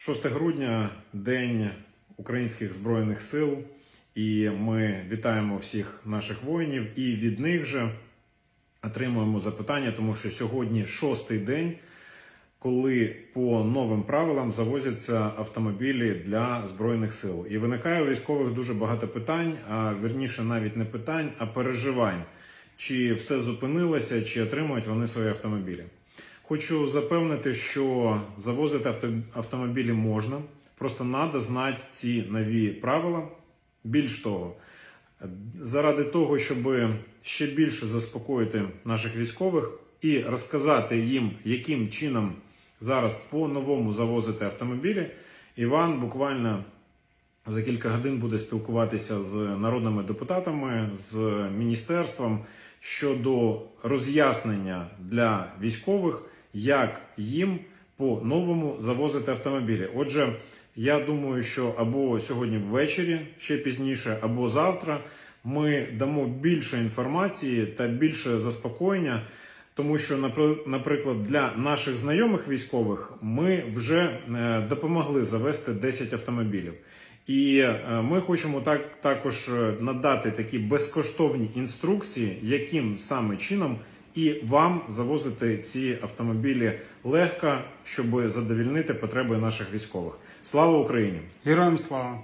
6 грудня День українських збройних сил, і ми вітаємо всіх наших воїнів. І від них же отримуємо запитання, тому що сьогодні шостий день, коли по новим правилам завозяться автомобілі для збройних сил. І виникає у військових дуже багато питань, а верніше навіть не питань, а переживань, чи все зупинилося, чи отримують вони свої автомобілі. Хочу запевнити, що завозити авто- автомобілі можна, просто треба знати ці нові правила. Більш того, заради того, щоб ще більше заспокоїти наших військових і розказати їм, яким чином зараз по-новому завозити автомобілі, Іван буквально за кілька годин буде спілкуватися з народними депутатами, з міністерством щодо роз'яснення для військових, як їм по-новому завозити автомобілі. Отже, я думаю, що або сьогодні ввечері, ще пізніше, або завтра ми дамо більше інформації та більше заспокоєння. Тому що, наприклад, для наших знайомих військових ми вже е, допомогли завести 10 автомобілів. І е, ми хочемо так також е, надати такі безкоштовні інструкції, яким саме чином і вам завозити ці автомобілі легко, щоб задовільнити потреби наших військових. Слава Україні! Героям слава!